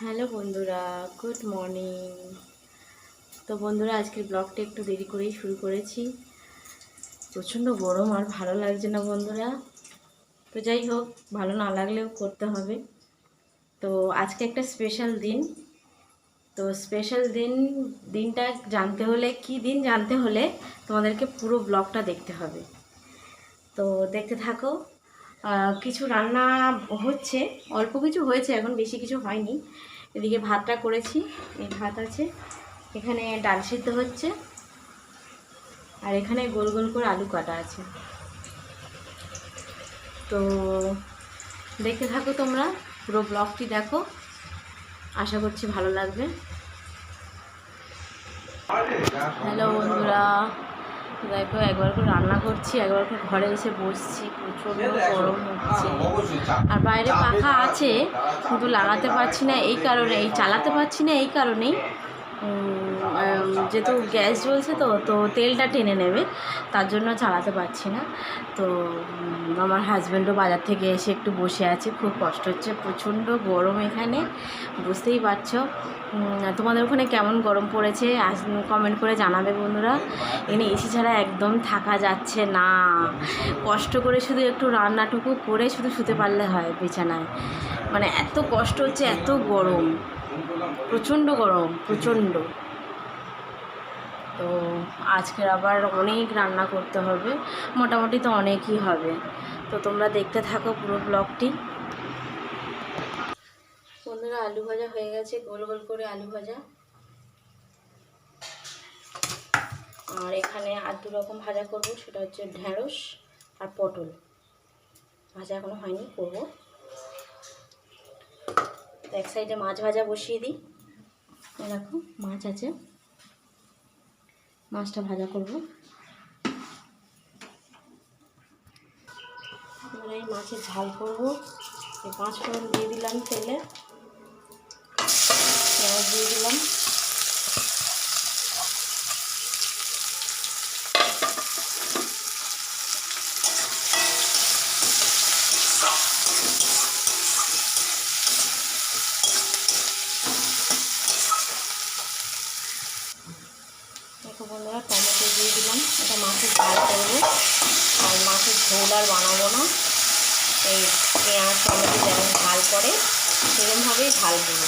Hello বন্ধুরা, good morning. তো বন্ধুরা, আজকের ব্লগটা একটু দেরি করেই শুরু করেছি। প্রচণ্ড গরম আর ভালো লাগছে না বন্ধুরা। তো যাই হোক, ভালো না লাগলেও করতে হবে। তো আজকে একটা স্পেশাল দিন। তো স্পেশাল দিন, দিনটা জানতে হলে, কি দিন জানতে হলে তোমাদেরকে পুরো ব্লগটা দেখতে হবে। তো দেখতে থাকো। কিছু রান্না হচ্ছে, অল্প কিছু হয়েছে, এখন বেশি কিছু হয়নি। এদিকে ভাতটা করেছি, এই ভাত আছে। এখানে ডাল সিদ্ধ হচ্ছে, আর এখানে গোল গোল করে আলু কাটা আছে। তো দেখতে থাকো তোমরা, পুরো ব্লগটি দেখো। আশা করছি ভালো লাগবে। হ্যালো বন্ধুরা। দেখো একবার করে রান্না করছি, একবার করে ঘরে এসে বসছি, প্রচণ্ড গরম হচ্ছে। আর বাইরে পাখা আছে, কিন্তু লাগাতে পারছি না এই কারণে, এই চালাতে পারছি না এই কারণেই যেহেতু গ্যাস জ্বলছে তো তো তেলটা টেনে নেবে, তার জন্য চালাতে পারছি না। তো আমার হাজব্যান্ডও বাজার থেকে এসে একটু বসে আছে, খুব কষ্ট হচ্ছে, প্রচণ্ড গরম এখানে, বুঝতেই পারছ। তোমাদের ওখানে কেমন গরম পড়েছে? আজ কমেন্ট করে জানাবে বন্ধুরা। এখানে এসি ছাড়া একদম থাকা যাচ্ছে না। কষ্ট করে শুধু একটু রান্নাটুকু করে শুধু শুতে পারলে হয় বিছানায়। মানে এত কষ্ট হচ্ছে, এত গরম। প্রচণ্ড গরম, প্রচণ্ড। তো আজকের আবার অনেক রান্না করতে হবে, মোটামুটি তো অনেকই হবে। তো তোমরা দেখতে থাকো পুরো ব্লগটি। বন্ধুরা, আলু ভাজা হয়ে গেছে, গোল গোল করে আলু ভাজা। আর এখানে আর দু রকম ভাজা করব, সেটা হচ্ছে ঢ্যাঁড়স আর পটল। ভাজা এখনও হয়নি, করব। এক সাইডে মাছ ভাজা বসিয়ে দিই। দেখো, মাছ আছে। মাছটা ভাজা করব। এবার এই মাছের ঝাল করব। পাঁচ ফোড়ন দিয়ে দিলাম তেলে। পেঁয়াজ দিয়ে দিলাম দেখো বন্ধুরা টমেটো দিয়ে দিলাম এটা মাছের ঝাল করব। আর মাছের ঝোল আর বানাবো না। এই পেঁয়াজ, টমেটো যেমন ঝাল করে সেরকমভাবেই ঝাল করব।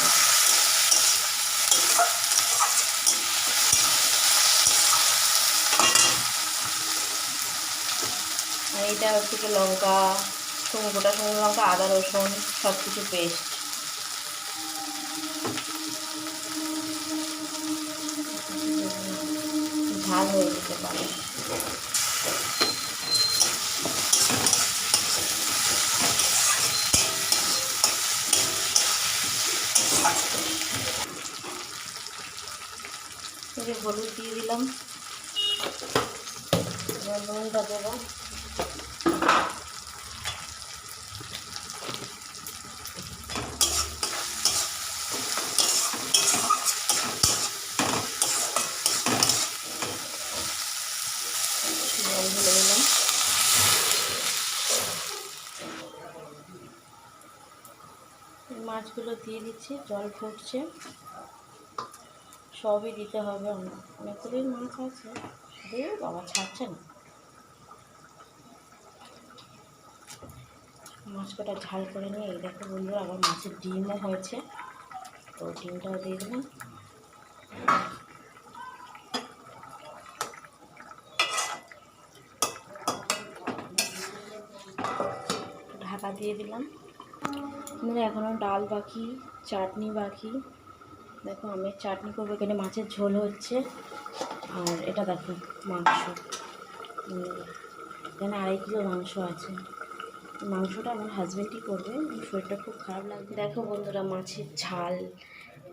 আর এটা হচ্ছে কি লঙ্কা শুকনো গোটা শুকনো লঙ্কা, আদা, রসুন সব কিছু পেস্ট ঝাল হয়ে যেতে পারে। হলুদ দিয়ে দিলাম। নুনটা দেবো। মাছগুলো দিয়ে দিচ্ছি জল ফুটছে। সবই দিতে হবে অনেক অনেকগুলোই মাছ আছে দিয়ে বাবা, ছাড়ছে না। মাছ কটা ঝাল করে নিয়ে এই দেখো বলল আবার মাছের ডিমও হয়েছে। তো ডিমটাও দিয়ে দিলাম। ঢাকা দিয়ে দিলাম। আমাদের এখনও ডাল বাকি, চাটনি বাকি। দেখো, আমের চাটনি করব। এখানে মাছের ঝোল হচ্ছে। আর এটা দেখো, মাংস। এখানে আড়াই কিলো মাংস আছে। মাংসটা আমার হাজব্যান্ডই করবে। শরীরটা খুব খারাপ লাগবে। দেখো বন্ধুরা, মাছের ঝাল।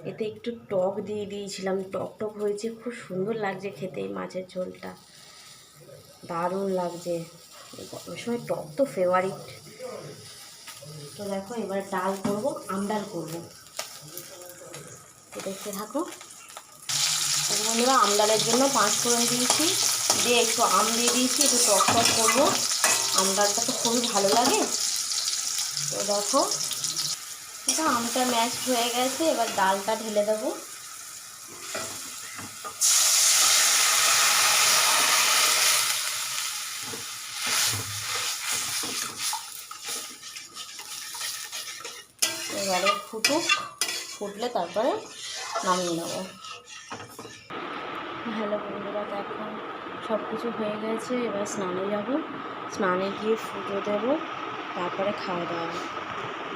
এতে একটু টক দিয়ে দিয়েছিলাম। টক টক হয়েছে। খুব সুন্দর লাগছে খেতে মাছের ঝোলটা। দারুণ লাগছে। গরমের সময় টক তো ফেভারিট তো দেখো, এবার ডাল করব আমডাল করব। দেখতে থাকো। বন্ধুরা আমডালের জন্য পাঁচ ফোড়ন দিয়েছি। দিয়ে একটু আম দিয়ে দিয়েছি, একটু টক টক করব। আমডালটা তো খুবই ভালো লাগে। তো দেখো তো আমটা ম্যাশ হয়ে গেছে, এবার ডালটা ঢেলে দেবো। এবারে ফুটুক, ফুটলে তারপরে নামিয়ে নেব। হ্যালো বন্ধুরা দেখুন সব কিছু হয়ে গেছে এবার স্নানে যাব। স্নানে গিয়ে পুজো দেবো তারপরে খাওয়া দাওয়া।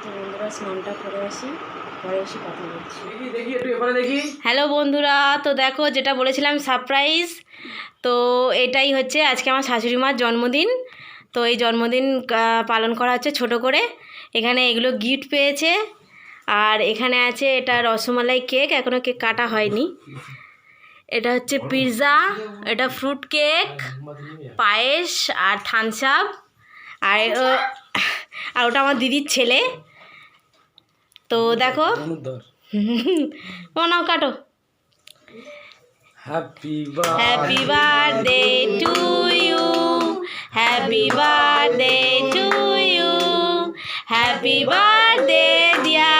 তো বন্ধুরা স্নানটা করে আসি হ্যালো বন্ধুরা তো দেখো যেটা বলেছিলাম সারপ্রাইজ। তো এটাই হচ্ছে আজকে আমার শাশুড়ি মার জন্মদিন। তো এই জন্মদিন পালন করা হচ্ছে ছোট করে। এখানে এগুলো গিফট পেয়েছে। আর এখানে আছে এটা রসমালাই কেক এখনও কেক কাটা হয়নি। এটা হচ্ছে পিৎজা এটা ফ্রুট কেক পায়েস আর থামস আপ। আর আর ওটা আমার দিদির ছেলে। তো দেখো। ও নাও কাটো happy happy birthday to you happy birthday to you happy birthday dear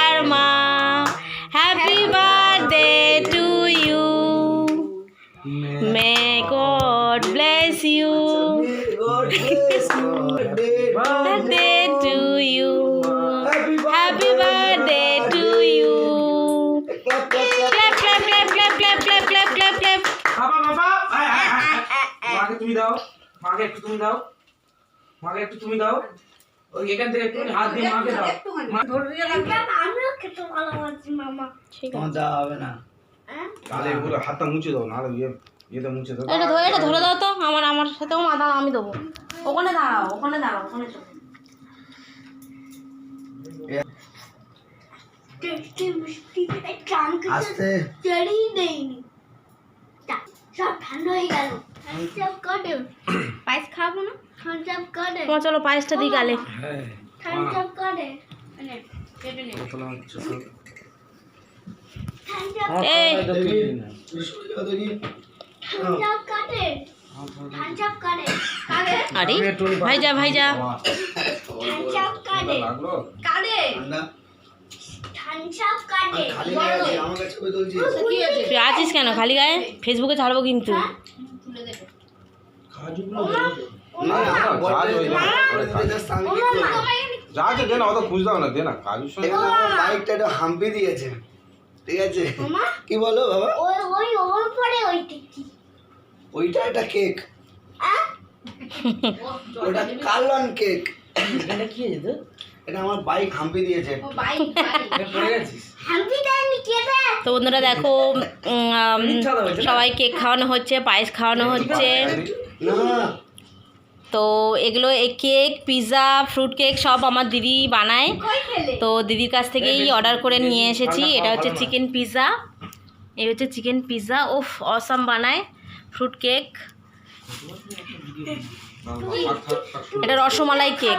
তুমি দাও মাকে একটু তুমি দাও মাকে একটু তুমি দাও। ওই এখান থেকে একটু হাত দিয়ে মাকে দাও। মা ঠিক আছে তোমার দেওয়া হবে না। তাহলে এগুলো হাতটা মুছে দাও নাহলে ইয়ে ইয়েটা মুছে দাও। এটা ধরে এটা ধরে দাও তো আমার আমার সাথেও মাথা আমি দেবো। ওখানে দাঁড়াও ওখানে দাঁড়াও ওখানে চলো। আস্তে। সব ঠান্ডা হয়ে গেল। হ্যাঁ। সব কাটে পায়েস খাব না? ঠান্ডা কাটে চলো পায়েসটা দিই গালে ঠান্ডা কাটে মানে কেটে নে। কথা হচ্ছে এই। ঠান্ডা কাটে আরে ভাইজা ভাইজা। কাটে কাটে তুই আছিস কেন? খালি গায়ে? ফেসবুকে ছাড়বো কিন্তু। না না যা আছে দে না অত খুঁজ দাও না দে না বাইকটা একটু হাম্পি দিয়েছে। ঠিক আছে? কি বলো বাবা? ওই ওই ওর পরে ওইটা কি? ওইটা একটা কেক। আহ? ওটা কালন কেক। এটা কি? এটা আমার বাইক হাম্পি দিয়েছে। এটা পড়ে গেছিস হাম্পি দেয়নি কে দেয়? তো বন্ধুরা দেখো? সবাই কেক খাওয়ানো হচ্ছে পায়েস খাওয়ানো হচ্ছে। তো এগুলো এই কেক পিৎজা ফ্রুট কেক সব আমার দিদি বানায়। তো দিদির কাছ থেকেই অর্ডার করে নিয়ে এসেছি। এটা হচ্ছে চিকেন পিৎজা এই হচ্ছে চিকেন পিৎজা ওফ অসাম বানায়। ফ্রুট কেক এটা রসমালাই কেক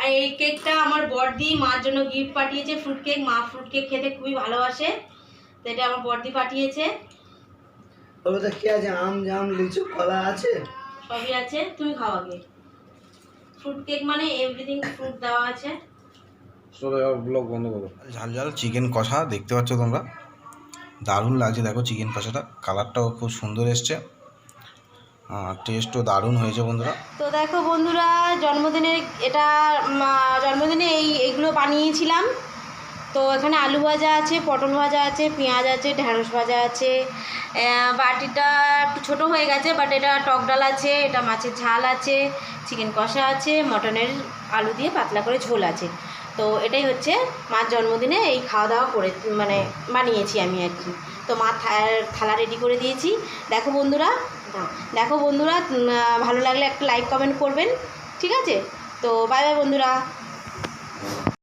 আর এই কেকটা আমার বড়দি মার জন্য গিফট পাঠিয়েছে। ফ্রুট কেক মা ফ্রুট কেক খেতে খুবই ভালোবাসে। তো এটা আমার বড়দি পাঠিয়েছে। তো কি আছে? আম জাম লিচু কলা আছে? সবই আছে। তুমি খাও আগে। ফ্রুট কেক মানে এভরিথিং ফ্রুট দেওয়া আছে। ব্লগ বন্ধ করো। ঝাল ঝাল চিকেন কষা দেখতে পাচ্ছ তোমরা? দারুণ লাগছে দেখো চিকেন কষাটা। কালারটাও খুব সুন্দর এসছে। টেস্টও দারুণ হয়েছে বন্ধুরা। তো দেখো বন্ধুরা জন্মদিনে এটা জন্মদিনে এই, এগুলো বানিয়েছিলাম। তো এখানে আলু ভাজা আছে, পটল ভাজা আছে, পেঁয়াজ আছে ঢ্যাঁড়স ভাজা আছে। বাটিটা একটু ছোটো হয়ে গেছে বাট এটা টক ডাল আছে, এটা মাছের ঝাল আছে, চিকেন কষা আছে, মটনের আলু দিয়ে পাতলা করে ঝোল আছে। তো এটাই হচ্ছে মার জন্মদিনে এই খাওয়া দাওয়া করে মানে বানিয়েছি আমি আর কি। তো মা থালা রেডি করে দিয়েছি দেখো বন্ধুরা। দেখো বন্ধুরা ভালো লাগলে একটা লাইক কমেন্ট করবেন, ঠিক আছে তো বাই বাই বন্ধুরা